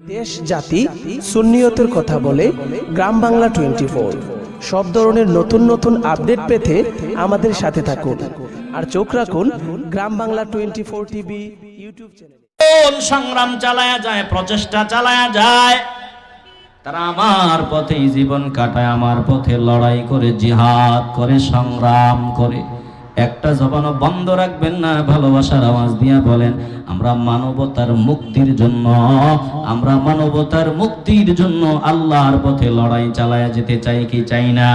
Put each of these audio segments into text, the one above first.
দেশ, জাতি, সুন্নিয়তের কথা বলে গ্রাম বাংলা টোয়েন্টি ফোর সব ধরনের নতুন নতুন আপডেট পেতে আমাদের সাথে থাকুন। আর চোখ রাখুন Gram Bangla twenty four TV YouTube channel. সংগ্রাম চালায়া যায়, প্রচেষ্টা চালায়া যায়? তারা আমার পথেই জীবন কাটায়, আমার পথে লড়াই করে, জিহাদ করে, সংগ্রাম করে। একটা জবানও বন্ধ রাখবেন না, ভালোবাসার আওয়াজ দিয়া বলেন, আমরা মানবতার মুক্তির জন্য, আমরা মানবতার মুক্তির জন্য আল্লাহর পথে লড়াই চালায়া যেতে চাই কি চাই না?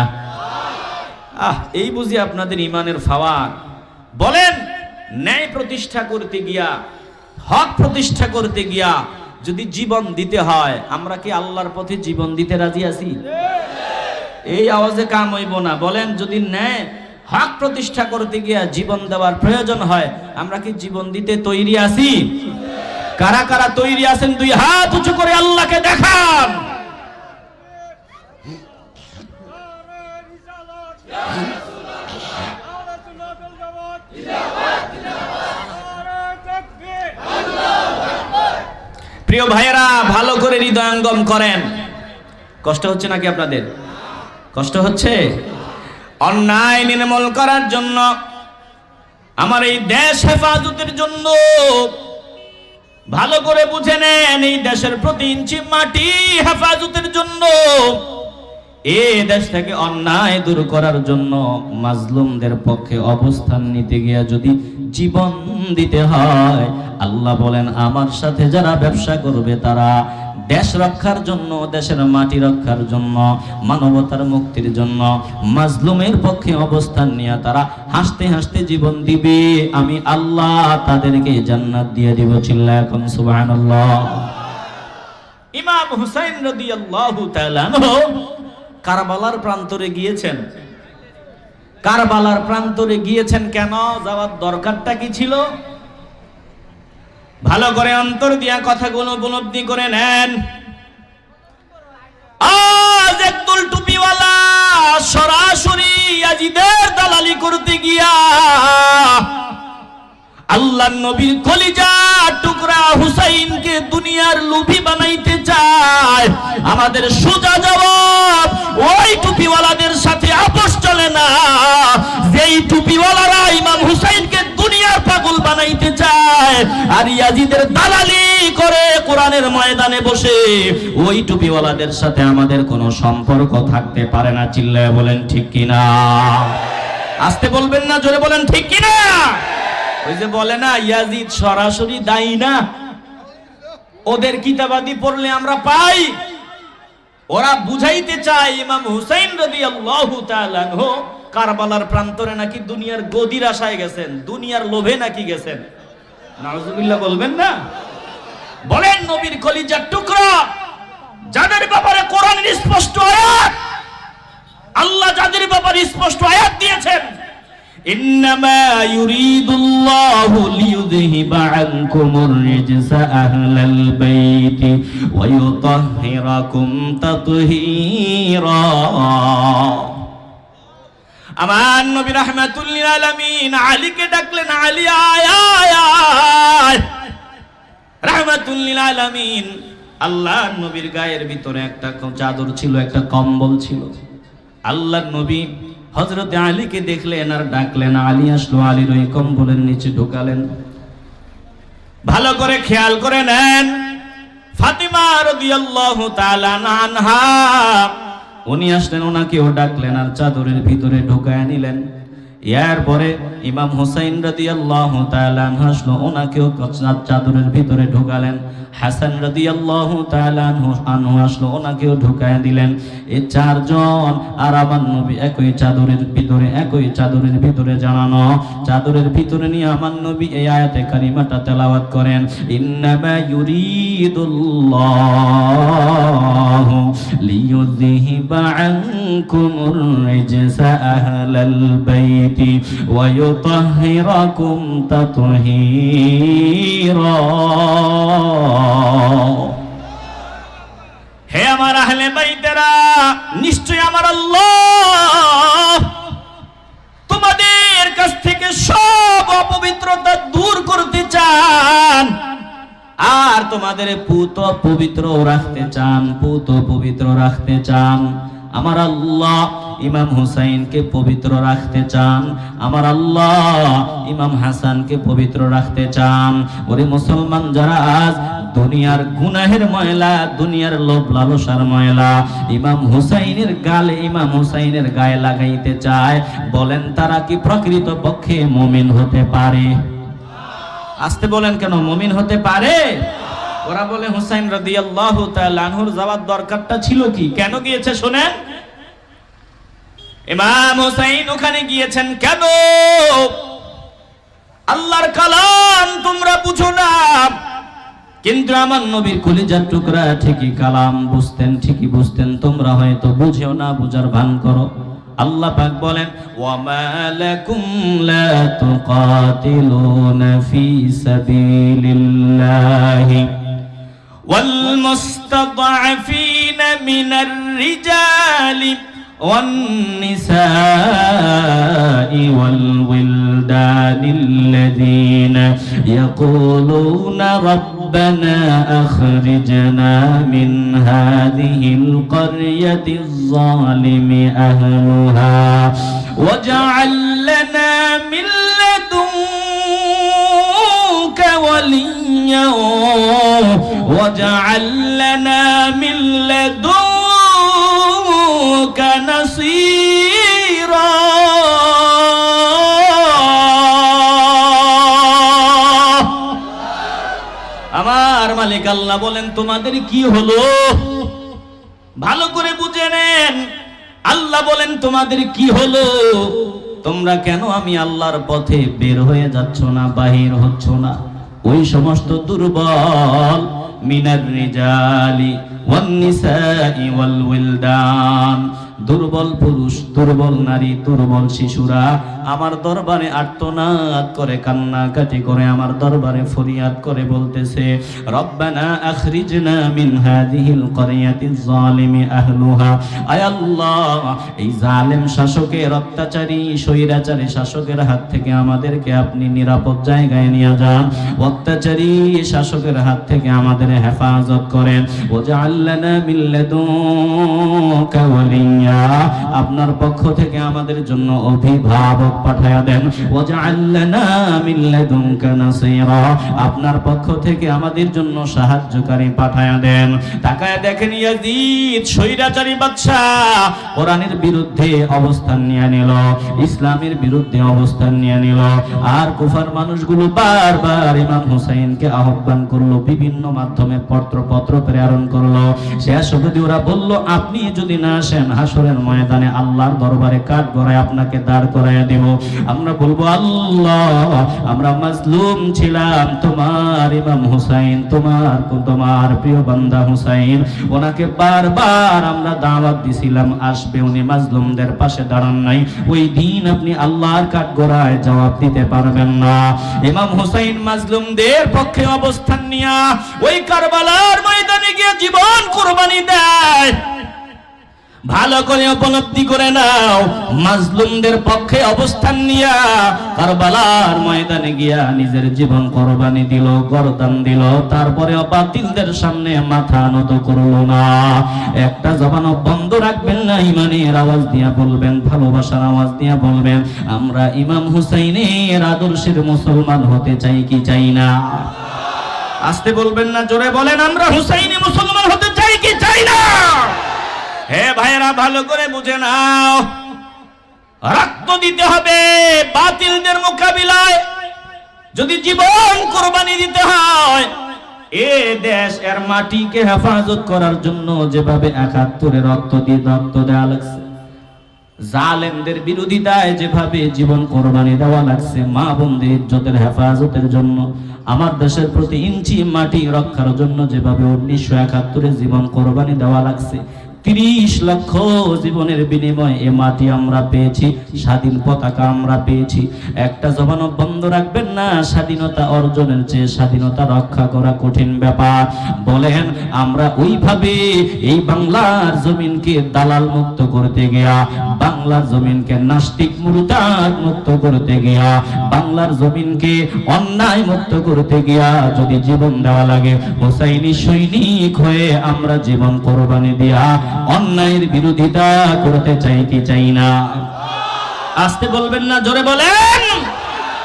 আহ, এই বুঝি আপনাদের ইমানের ফাওয়ার। বলেন, ন্যায় প্রতিষ্ঠা করতে গিয়া, হক প্রতিষ্ঠা করতে গিয়া যদি জীবন দিতে হয়, আমরা কি আল্লাহর পথে জীবন দিতে রাজি আছি? এই আওয়াজে কাম হইব না। বলেন, যদি ন্যায় হক প্রতিষ্ঠা করতে গিয়া জীবন দেওয়ার প্রয়োজন হয়, আমরা কি জীবন দিতে তৈরি আছি? কারা কারা তৈরি আছেন, দুই হাত উঁচু করে আল্লাহকে দেখান। প্রিয় ভাইয়েরা, ভালো করে হৃদয়ঙ্গম করেন। কষ্ট হচ্ছে নাকি আপনাদের? কষ্ট হচ্ছে? অন্যায় নির্মূল করার জন্য, আমার এই দেশ হেফাজতের জন্য ভালো করে বুঝে নেন, এই দেশের প্রতি ইঞ্চি মাটি হেফাজতের জন্য। এ দেশ থেকে অন্যায় দূর করার জন্য মাজলুমদের পক্ষে অবস্থান নিতে গিয়া যদি জীবন দিতে হয়, আল্লাহ বলেন, আমার সাথে যারা ব্যবসা করবে তারা দেশ রক্ষার জন্য, দেশের মাটি রক্ষার জন্য, মানবতার মুক্তির জন্য, মাজলুমের পক্ষে অবস্থান নিয়ে তারা হাসতে হাসতে জীবন দিবে। আমি আল্লাহ তাদেরকে জান্নাত দিয়ে দিব চিল্লা এখন সুবহানাল্লাহ। ইমাম হুসাইন রাদিয়াল্লাহু কারবালার প্রান্তরে গিয়েছেন। কারবালার প্রান্তরে গিয়েছেন কেন? যাওয়ার দরকারটা কি ছিল? ভালো করে অন্তর দিয়া কথাগুলো উপলব্ধি করে নেন। আল্লাহ নবীর টুকরা হুসাইনকে দুনিয়ার বানাইতে চায়। আমাদের সোজা জবাব ওই টুপিওয়ালাদের সাথে আর ইয়াজিদের দালালি করে কোরআনের ময়দানে বসে। ওই টুপিওয়ালাদের সাথে আমাদের কোনো সম্পর্ক থাকতে পারে না। চিল্লায় বলেন, ঠিক কিনা আসতে বলবেন না, জোরে বলেন, ঠিক কিনা ওই যে বলে না, ইয়াজিদ সরাসরি দায়ী না। ওদের কিতাবাদি পড়লে আমরা পাই। ওরা বুঝাইতে চায়, ইমাম হুসাইন রবি কারবালার প্রান্তরে নাকি দুনিয়ার গদির আশায় গেছেন? দুনিয়ার লোভে নাকি গেছেন? নাউজুবিল্লাহ বলবেন না? বলেন নবীর কলিজার টুকরো। যাদের ব্যাপারে কোরআনের স্পষ্ট আয়াত, আল্লাহ যাদের ব্যাপারে স্পষ্ট আয়াত দিয়েছেন আল্লাহ আমার নবী রাহমাতুল্লিল আলামিন আলীকে ডাকলেন, আলী, আয় আয় রাহমাতুল্লিল আলামিন আল্লাহ নবীর গায়ের ভিতরে একটা চাদর ছিল, একটা কম্বল ছিল। আল্লাহ নবী হজরত আলীকে দেখলেন আর ডাকলেন, আলী, আসলো। আলীর ওই কম্বলের নিচে ঢুকালেন। ভালো করে খেয়াল করে নেন। ফাতিমা রাদিয়াল্লাহু তাআলা আনহা উনি আসলেন, ওনাকেও ডাকলেন আর চাদরের ভিতরে ঢুকায় নিলেন। এরপরে ইমাম হুসাইন রাদিয়াল্লাহু তাআলা আনহু আসলো, ওনাকেও চাদরের ভিতরে ঢুকালেন। হাসান রাদিয়াল্লাহু তাআলা আনহু আসলো, ওনাকেও ঢুকায় দিলেন। এই চারজন আর আমার নবী একই চাদরের ভিতরে, একই চাদরের ভিতরে জানানো। চাদরের ভিতরে নিয়ে আমার নবী এই আয়াতে কারিমাটা তেলাওয়াত করেন, ইন্নামা ইউরিদুল্লাহু। আনকুমুর রিজসা আহলাল বাইতি ওয়া ইউতাহহিরাকুম তাতহীরা হে আমার আহলে বাইতেরা নিশ্চয় আমার আল্লাহ তোমাদের কাছ থেকে সব অপবিত্রতা দূর করতে চান। আর তোমাদের পুত পবিত্র রাখতে চান, পুত পবিত্র রাখতে চান। আমার আল্লাহ ইমাম হুসাইনকে পবিত্র রাখতে চান। আমার আল্লাহ ইমাম হাসানকে পবিত্র রাখতে চান। ওরে মুসলমান যারা আজ দুনিয়ার গুনাহের ময়লা, দুনিয়ার লোভ লালসার ময়লা ইমাম হুসাইনের গালে, ইমাম হুসাইনের গায়ে লাগাইতে চায়, বলেন তারা কি প্রকৃত পক্ষে মুমিন হতে পারে? আসতে বলেন কেন? মমিন হতে পারে? ওরা বলে, হুসাইন রাদিয়াল্লাহু তাআলা আনহুর যাওয়ার দরকারটা ছিল কি? কেন গিয়েছে শুনেন? ইমাম হুসাইন ওখানে গিয়েছেন কেন? আল্লাহর কালাম তোমরা বুঝো না। কিন্তু আমার নবীর কলিজার টুকরা ঠিকই কালাম, বুঝতেন, ঠিকই বুঝতেন। তোমরা হয়তো বুঝেও না, বুঝার ভান করো। আল্লাহ পাক বলেন ওয়ামা লাকুম লা তুকাতিলুনা ফি সাবিলিল্লাহি ওয়াল মুস্তাদআফিনা মিনার রিজালি والنساء والولدان الذين يقولون ربنا أخرجنا من هذه القرية الظالم أهلها واجعل لنا من لدنك وليا واجعل لنا من لدنك মালিক আল্লাহ বলেন, তোমাদের কি হলো? ভালো করে বুঝে নেন। আল্লাহ বলেন, তোমাদের কি হলো? তোমরা কেন আমি আল্লাহর পথে বের হয়ে যাচ্ছ না, বাহির হচ্ছ না? ওই সমস্ত দুর্বল মিনার রিজালি ওয়ান নিসাই ওয়াল উইলদান দুর্বল পুরুষ, দুর্বল নারী, দুর্বল শিশুরা আমার দরবারে আর্তনাদ করে, কান্নাকাটি করে, আমার দরবারে ফরিয়াদ করে বলতেছে, রব্বানা আখরিজনা মিন হাদিহিল করিয়াতিজ জালিমি আহলুহা। আয় আল্লাহ, এই জালেম শাসকের অত্যাচারী, স্বৈরাচারী শাসকের হাত থেকে আমাদেরকে আপনি নিরাপদ জায়গায় নিয়ে যান। অত্যাচারী শাসকের হাত থেকে আমাদের হেফাজত করেন। ও আল্লাহ মিল্লাদুকা ওয়ালিয়া আপনার পক্ষ থেকে আমাদের জন্য অভিভাবক পাঠায়া দেন। আপনার পক্ষ থেকে আমাদের জন্য সাহায্যকারী পাঠায়া দেন। তাকায় দেখেন ইয়াজিদ, স্বৈরাচারী বাদশা, কোরআনের বিরুদ্ধে অবস্থান নিয়ে নিল, ইসলামের বিরুদ্ধে অবস্থান নিয়ে নিল। আর কুফার মানুষগুলো বারবার ইমাম হুসাইনকে আহ্বান করল, বিভিন্ন মাধ্যমে পত্র পত্র প্রেরণ করল। শেষ অবধি ওরা বলল, আপনি যদি না আসেন হাসরের ময়দানে আল্লাহর দরবারে কাঠ গড়ায় আপনাকে দাঁড় করাইয়া দিব। আমরা বলব, আল্লাহ, আমরা মাজলুম ছিলাম। তোমার ইমাম হুসাইন, তোমার তোমার প্রিয় বান্দা হুসাইন। ওনাকে বারবার আমরা দাওয়াত দিছিলাম, আসবে উনি মাজলুমদের পাশে দাঁড়ান নাই। ওই দিন আপনি আল্লাহর কাঠ গড়ায় জবাব দিতে পারবেন না। ইমাম হুসাইন মাজলুমদের পক্ষে অবস্থান নিয়া ওই কারবালার ময়দানে গিয়ে জীবন কোরবানি দেয়। ভালো করে উপলব্ধি করে নাও। মাজলুমদের পক্ষে অবস্থান নিয়া কারবালার ময়দানে গিয়া নিজের জীবন কোরবানি দিল, গরদান দিল। তারপরে বাতিলদের সামনে মাথা নত করল না। একটা জবানও বন্ধ রাখবেন না, ইমানের আওয়াজ দিয়া বলবেন, ভালোবাসার আওয়াজ দিয়া বলবেন, আমরা ইমাম হুসাইনের আদর্শের মুসলমান হতে চাই কি চাই না? আসতে বলবেন না, জোরে বলেন, আমরা হুসাইনি মুসলমান হতে চাই কি চাই না? হে ভাইরা ভালো করে বুঝে নাও। রক্ত দিতে হবে বাতিলদের মোকাবিলায়। যদি জীবন কোরবানি দিতে হয়, এ দেশ এর মাটিকে হেফাজত করার জন্য যেভাবে একাত্তরে রক্ত দিয়ে রক্ত দেওয়া লাগছে, জালেমদের বিরোধিতায় যেভাবে জীবন কোরবানি দেওয়া লাগছে, মা বোনদের ইজ্জতের হেফাজতের জন্য, আমার দেশের প্রতি ইঞ্চি মাটি রক্ষার জন্য যেভাবে উনিশশো একাত্তরে জীবন কোরবানি দেওয়া লাগছে তিরিশ লক্ষ জীবনের বিনিময়ে এ মাটি আমরা পেয়েছি, স্বাধীন পতাকা আমরা পেয়েছি। একটা জবানও বন্ধ রাখবেন না, স্বাধীনতা অর্জনের চেয়ে স্বাধীনতা রক্ষা করা কঠিন ব্যাপার। বলেন, আমরা ওইভাবে এই বাংলার জমিনকে দালাল মুক্ত করতে গিয়া, বাংলার জমিনকে নাস্তিক মুরতাদ মুক্ত করতে গিয়া, বাংলার জমিনকে অন্যায় মুক্ত করতে গিয়া যদি জীবন দেওয়া লাগে, হোসাইনি সৈনিক হয়ে আমরা জীবন কোরবানি দিয়া অন্যায়ের বিরোধিতা করতে চাই কি চাই না। আসতে বলবেন না, জোরে বলেন।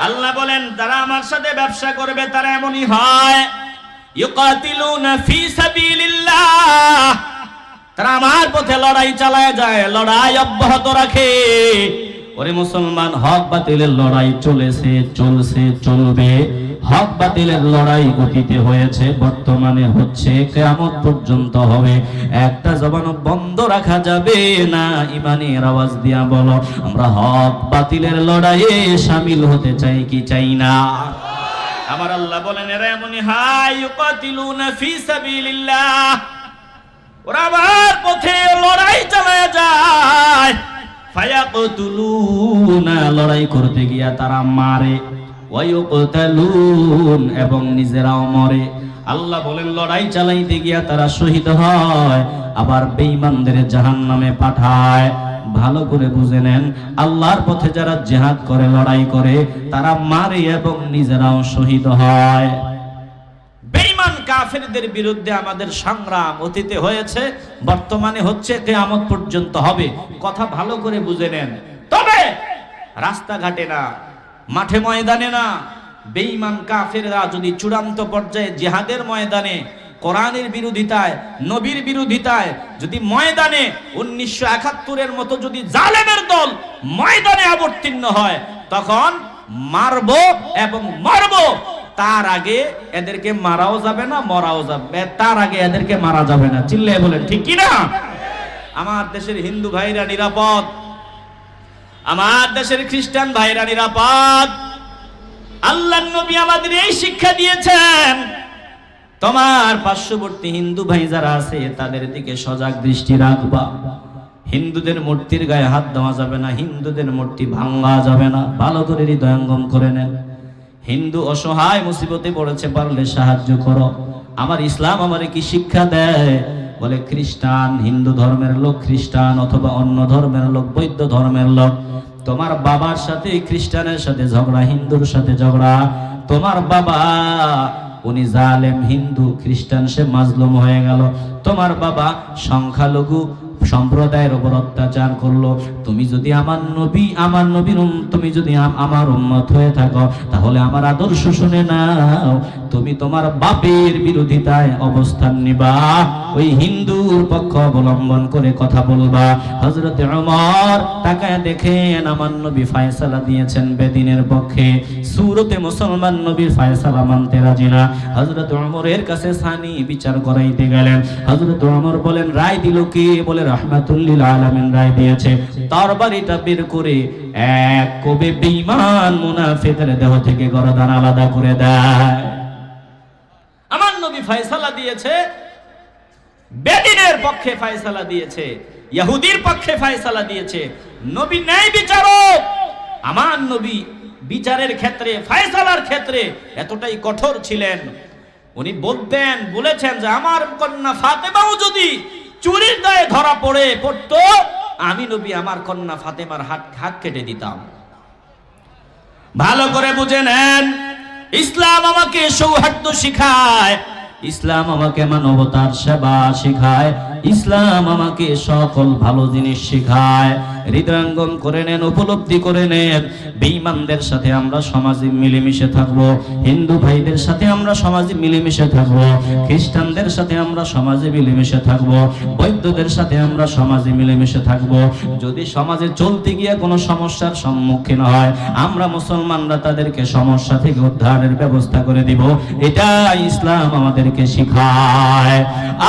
আল্লাহ বলেন তারা আমার সাথে ব্যবসা করবে, তারা এমনই হয় তারা আমার পথে লড়াই চালায় যায়, লড়াই অব্যাহত রাখে। ওরে মুসলমান, হক বাতিলের লড়াই চলেছে, চলছে, চলবে। হক বাতিলের লড়াই গতিতে হয়েছে, বর্তমানে হচ্ছে, কেয়ামত পর্যন্ত হবে। একটা জবান বন্ধ রাখা যাবে না, ইমানের আওয়াজ দিয়া বলো, আমরা হক বাতিলের লড়াইয়ে সামিল হতে চাই কি চাই না? আমার আল্লাহ বলেন, এরা এমনই, হাই ইউকাতিলুনা ফি সাবিলিল্লাহ। ওরা আবার পথে লড়াই চালায় যায়। ফায়াকতুলুনা, লড়াই করতে গিয়া তারা মারে। এবং নিজেরাও মরে। আল্লাহ বলেন, লড়াই চালাইতে গিয়া তারা শহীদ হয়, আবার বেঈমানদের জাহান্নামে পাঠায়। ভালো করে বুঝে নেন, আল্লাহর পথে যারা জেহাদ করে, লড়াই করে, তারা মারে এবং নিজেরাও শহীদ হয়। বেঈমান কাফেরদের বিরুদ্ধে আমাদের সংগ্রাম অতীতে হয়েছে, বর্তমানে হচ্ছে, কেয়ামত পর্যন্ত হবে। কথা ভালো করে বুঝে নেন। তবে রাস্তাঘাটে না মাঠে ময়দানে না। বেঈমান কাফেররা যদি চূড়ান্ত পর্যায়ে জিহাদের ময়দানে, কোরআনের বিরোধিতায়, নবীর বিরোধিতায়, যদি ময়দানে উনিশশো একাত্তরের মতো যদি জালেমের দল ময়দানে অবতীর্ণ হয়, তখন মারবো এবং মারবো। তার আগে এদেরকে মারাও যাবে না, মরাও যাবে। তার আগে এদেরকে মারা যাবে না। চিল্লে বলেন, ঠিক কি না আমার দেশের হিন্দু ভাইরা নিরাপদ। আমার দেশের খ্রিস্টান ভাইরা নিরাপদ। আল্লাহ নবী আমাদের এই শিক্ষা দিয়েছেন। তোমার পার্শ্ববর্তী হিন্দু ভাই যারা আছে, তাদের দিকে সজাগ দৃষ্টি রাখবা। হিন্দুদের মূর্তির গায়ে হাত দেওয়া যাবে না, হিন্দুদের মূর্তি ভাঙা যাবে না। ভালো করে হৃদয়ঙ্গম করে নেন হিন্দু অসহায় মুসিবতে পড়েছে, পারলে সাহায্য করো। আমার ইসলাম আমারে কি শিক্ষা দেয়? বলে খ্রিস্টান, হিন্দু ধর্মের লোক খ্রিস্টান অথবা অন্য ধর্মের লোক, বৈদ্য ধর্মের লোক, তোমার বাবার সাথে খ্রিস্টানের সাথে ঝগড়া, হিন্দুর সাথে ঝগড়া, তোমার বাবা, উনি জালেম, হিন্দু, খ্রিস্টান, সে মাজলুম হয়ে গেল, তোমার বাবা সংখ্যালঘু সম্প্রদায়ের উপর অত্যাচার করল। তুমি যদি আমার নবী, আমার নবীর তুমি যদি আমার উম্মত হয়ে থাকো, তাহলে আমার আদর্শ শুনে নাও। তুমি তোমার বাপের বিরোধিতায় অবস্থান নিবা। ওই হিন্দুর পক্ষ অবলম্বন করে কথা বলবা। হজরত ওমর তাকায় দেখেন, আমার নবী ফায়সালা দিয়েছেন বেদিনের পক্ষে। সুরতে মুসলমান নবীর ফায়সালা মানতে রাজি না। হজরত ওমরের কাছে সানি বিচার করাইতে গেলেন। হজরত ওমর বলেন, রায় দিল কে? বলে রহমাতুল্লিল আলামিন রায় দিয়েছে। তরবারিটা বের করে এক কবে বেঈমান মুনাফিকের দেহ থেকে গরদান আলাদা করে দেয়। আমার নবী ফয়সালা দিয়েছে, বেদিনের পক্ষে ফয়সালা দিয়েছে ইহুদির পক্ষে ফয়সালা দিয়েছে। নবী ন্যায় বিচারক। আমার নবী বিচারের ক্ষেত্রে, ফয়সালার ক্ষেত্রে এতটাই কঠোর ছিলেন। উনি বলতেন, বলেছেন যে আমার কন্যা ফাতেমাও যদি চুরির দায়ে ধরা পড়ে পড়তো, আমি নবী আমার কন্যা ফাতেমার হাত হাত কেটে দিতাম। ভালো করে বুঝে নেন, ইসলাম আমাকে সৌহার্দ্য শিখায়, ইসলাম আমাকে মানবতার সেবা শিখায়, ইসলাম আমাকে সকল ভালো জিনিস শিখায়। হৃদয়ঙ্গম করে নেন, উপলব্ধি করে নেন। বেঈমানদের সাথে আমরা সমাজে মিলেমিশে থাকব, হিন্দু ভাইদের সাথে আমরা সমাজে মিলেমিশে থাকব, খ্রিস্টানদের সাথে আমরা সমাজে মিলেমিশে থাকব বৈদ্যদের সাথে আমরা সমাজে মিলেমিশে থাকব। যদি সমাজে চলতে গিয়ে কোনো সমস্যার সম্মুখীন হয়, আমরা মুসলমানরা তাদেরকে সমস্যা থেকে উদ্ধারের ব্যবস্থা করে দিব। এটা ইসলাম আমাদেরকে শিখায়।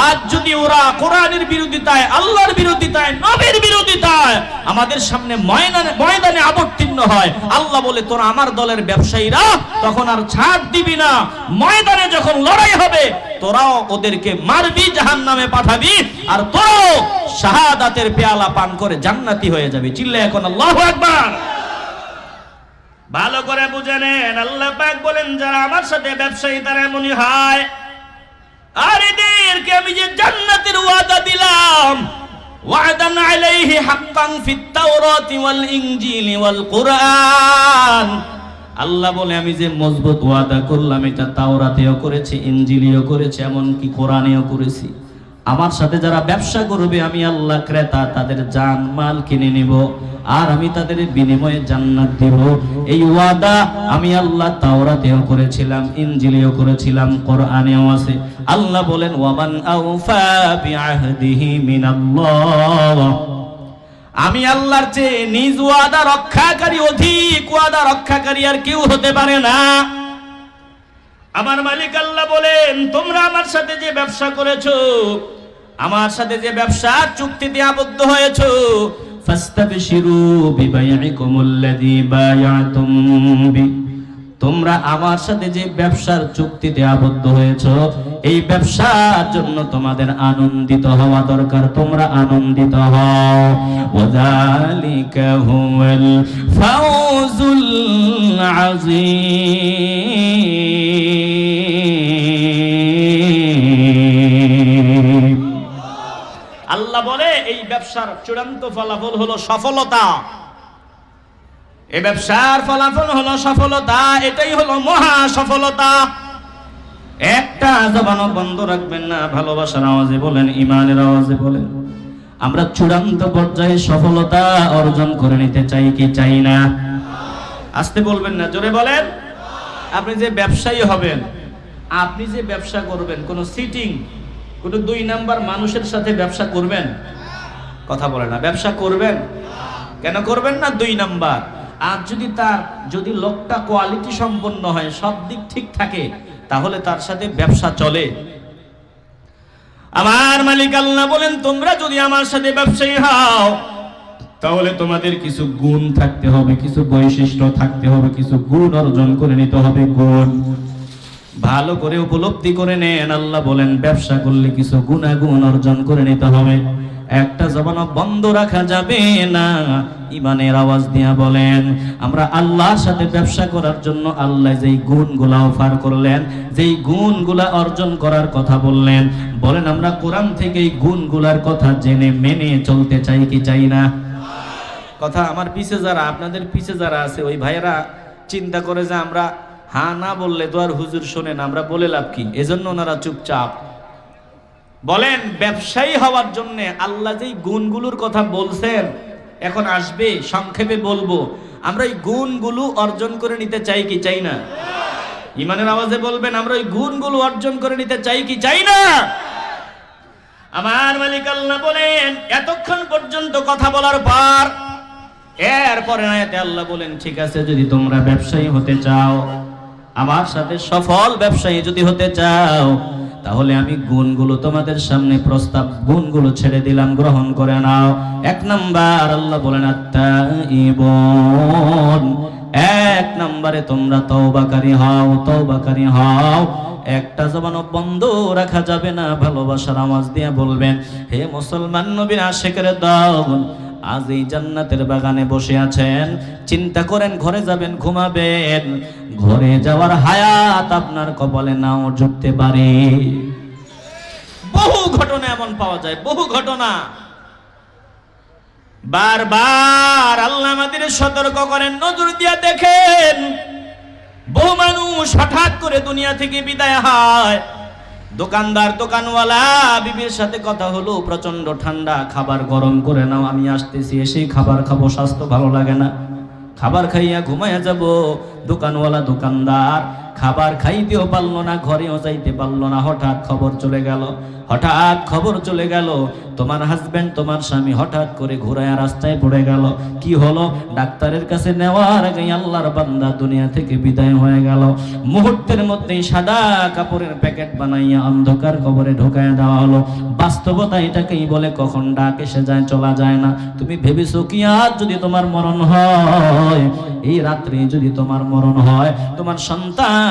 আজ যদি ওরা কোরআনের বিরোধিতায়, আল্লাহর বিরোধিতায়, নবীর বিরোধিতায় আমাদের সামনে ময়দানে ময়দানে অবতীর্ণ হয়। আল্লাহ বলে, তোরা আমার দলের ব্যবসায়ীরা, তখন আর ছাড় দিবি না। ময়দানে যখন লড়াই হবে, তোরাও ওদেরকে মারবি জাহান নামে পাঠাবি, আর তোরাও শাহাদাতের পেয়ালা পান করে জান্নাতি হয়ে যাবে। চিল্লে এখন আল্লাহু আকবার। ভালো করে বুঝে নেন, আল্লাহ পাক বলেন, যারা আমার সাথে ব্যবসায়ী, তারা এমনই হয়। আর এদেরকে আমি যে জান্নাতের ওয়াদা দিলাম ওয়াদান আলাইহি হাক্কান ফিত তাওরাতি ওয়াল ইনজিলি ওয়াল কুরআন। আল্লাহ বলে, আমি যে মজবুত ওয়াদা করলাম, এটা তাওরাতেও করেছি ইঞ্জিলিও করেছি, এমনকি কোরআনেও করেছি। আমার সাথে যারা ব্যবসা করবে, আমি আল্লাহ ক্রেতা, তাদের জান, মাল কিনে নিব, আর আমি তাদের বিনিময়ে জান্নাত দিব। এই ওয়াদা আমি আল্লাহ তাওরাতেও করেছিলাম, ইনজিলেও করেছিলাম, কোরআনেও আছে। আল্লাহ বলেন, ওয়ামান আউফা বিআহদিহি মিনাল্লাহ। আমি আল্লাহর চেয়ে নিজ ওয়াদা রক্ষাকারী, অধিক ওয়াদা রক্ষাকারী আর কেউ হতে পারে না। আমার মালিক আল্লাহ বলেন, তোমরা আমার সাথে যে ব্যবসা করেছ, আমার সাথে যে ব্যবসা চুক্তিতে আবদ্ধ হয়েছো, ফাস্তাবশিরু বিবাইইকুমুল্লাযী বায়াতুম বি তোমরা আমার সাথে যে ব্যবসার চুক্তিতে আবদ্ধ হয়েছো, এই ব্যবসার জন্য তোমাদের আনন্দিত হওয়া দরকার, তোমরা আনন্দিত আল্লাহ বলে, এই ব্যবসার চূড়ান্ত ফলাফল হলো সফলতা। এই ব্যবসার ফলাফল হলো সফলতা, এটাই হলো মহা সফলতা। একটা জবানও বন্ধ রাখবেন না, ভালোবাসার আওয়াজে বলেন, ইমানের আওয়াজে বলেন। আমরা চূড়ান্ত পর্যায়ে সফলতা অর্জন করে নিতে চাই কি চাই না? আসতে বলবেন না, জোরে বলেন। আপনি যে ব্যবসায়ী হবেন, আপনি যে ব্যবসা করবেন, কোন সিটিং কোন দুই নাম্বার মানুষের সাথে ব্যবসা করবেন? কথা বলে না, ব্যবসা করবেন? কেন করবেন না দুই নাম্বার? আর যদি তার, যদি লোকটা কোয়ালিটি সম্পন্ন হয়, সব দিক ঠিক থাকে, তাহলে তার সাথে ব্যবসা চলে। আমার মালিক আল্লাহ বলেন, তোমরা যদি আমার সাথে ব্যবসায়ী হও, তাহলে তোমাদের কিছু গুণ থাকতে হবে, কিছু বৈশিষ্ট্য থাকতে হবে, কিছু গুণ অর্জন করে নিতে হবে, গুণ। ভালো করে উপলব্ধি করে নেন, আল্লাহ বলেন, ব্যবসা করলে কিছু গুণাগুণ অর্জন করে নিতে হবে। একটা জবানও বন্ধ রাখা যাবে না। ইমানের আওয়াজ দিয়া বলেন, আমরা আল্লাহর সাথে ব্যবসা করার জন্য আল্লাহ যেই গুণগুলা অফার করলেন, যেই গুণগুলা অর্জন করার কথা বললেন, বলেন আমরা কোরআন থেকে এই গুণগুলার কথা জেনে মেনে চলতে চাই কি চাই না? কথা আমার পিছে যারা, আপনাদের পিছে যারা আছে, ওই ভাইয়েরা চিন্তা করে যে আমরা হ্যাঁ না বললে তো আর হুজুর শোনেন আমরা বলে লাভ কি? এজন্য ওনারা চুপচাপ বলেন, ব্যবসায়ী হওয়ার জন্য আল্লাহ যেই গুণগুলোর কথা বলছেন, এখন আসবে, সংক্ষেপে বলব। আমরা এই গুণগুলো অর্জন করে নিতে চাই কি চাই না? ইমানের আওয়াজে বলবেন, আমরা ওই গুণগুলো অর্জন করে নিতে চাই কি চাই না? আমার মালিক আল্লাহ বলেন, এতক্ষণ পর্যন্ত কথা বলার পর এরপরে আয়াতে আল্লাহ বলেন, ঠিক আছে, যদি তোমরা ব্যবসায়ী হতে চাও, আমার সাথে সফল ব্যবসায়ী যদি হতে চাও তাহলে আমি গুণগুলো তোমাদের সামনে প্রস্তাব, গুণগুলো ছেড়ে দিলাম, গ্রহণ করে নাও। এক নাম্বার আল্লাহ বলেন এক নম্বরে তোমরা তওবাকারী হও তওবাকারী হও। একটা জবানও বন্ধ রাখা যাবে না, ভালোবাসার আওয়াজ দিয়ে বলবেন, হে মুসলমান নবীর আশেকের দল আজ এই জান্নাতের বাগানে বসে আছেন। চিন্তা করেন, ঘরে যাবেন, ঘুমাবেন। ঘরে যাওয়ার হায়াত আপনার কপালে নাও জুটতে পারে। বহু ঘটনা এমন পাওয়া যায়, বহু ঘটনা। বারবার আল্লাহ আমাদের সতর্ক করেন, নজর দিয়া দেখেন। বহু মানুষ হঠাৎ করে দুনিয়া থেকে বিদায় হয়। দোকানদার, দোকানওয়ালা, বিবির সাথে কথা হলো প্রচণ্ড ঠান্ডা, খাবার গরম করে নাও, আমি আসতেছি এসে খাবার খাব, স্বাস্থ্য ভালো লাগে না। খাবার খাইয়া ঘুমাইয়া যাব, দোকানওয়ালা, দোকানদার খাবার খাইতেও পারল না, ঘরেও যাইতে পারল না। হঠাৎ খবর চলে গেল, হঠাৎ খবর চলে গেল, তোমার হাজবেন্ড তোমার স্বামী হঠাৎ করে ঘোরায় রাস্তায় পড়ে গেল। কি হলো? ডাক্তারের কাছে নেওয়ার আগে আল্লাহর বান্দা দুনিয়া থেকে বিদায় হয়ে গেল। মুহূর্তের মধ্যেই সাদা কাপড়ের প্যাকেট বানাইয়া অন্ধকার কবরে ঢোকায় দেওয়া হলো। বাস্তবতা এটাকেই বলে, কখন ডাক এসে যায়, চলা যায় না। তুমি ভেবেছো কি আজ যদি তোমার মরণ হয়? এই রাত্রে যদি তোমার মরণ হয়, তোমার সন্তান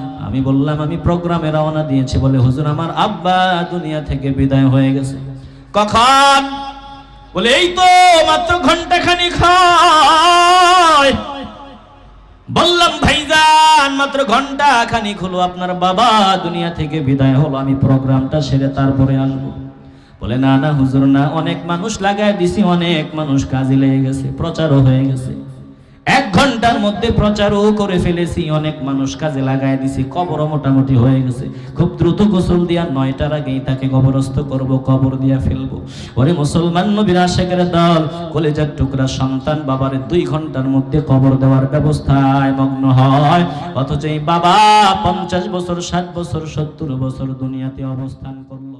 আমি বললাম, আমি প্রোগ্রামে রওনা দিয়েছি বলে হুজুর, আমার আব্বা দুনিয়া থেকে বিদায় হয়ে গেছে। কখন? বলে, এই তো মাত্র ঘণ্টা খানি খায় বললাম, ভাইজান, মাত্র ঘণ্টা খানিক হলো, আপনার বাবা দুনিয়া থেকে বিদায় হলো, আমি প্রোগ্রামটা সেরে তারপরে আসব। বলে, না না হুজুর, না, অনেক মানুষ লাগায় দিছি, অনেক মানুষ কাজে লেগে গেছে, প্রচারও হয়ে গেছে। এক ঘণ্টার মধ্যে প্রচারও করে ফেলেছি, অনেক মানুষ কাজে লাগায় দিছি, কবরও মোটামুটি হয়ে গেছে। খুব দ্রুত গোসল দিয়া নয়টার আগেই তাকে কবরস্থ করব, কবর দিয়া ফেলব। ওরে মুসলমান নবীর আশেকের দল, কলেজার টুকরা সন্তান বাবারে দুই ঘণ্টার মধ্যে কবর দেওয়ার ব্যবস্থায় মগ্ন হয়। অথচ এই বাবা পঞ্চাশ বছর, ষাট বছর, সত্তর বছর দুনিয়াতে অবস্থান করল।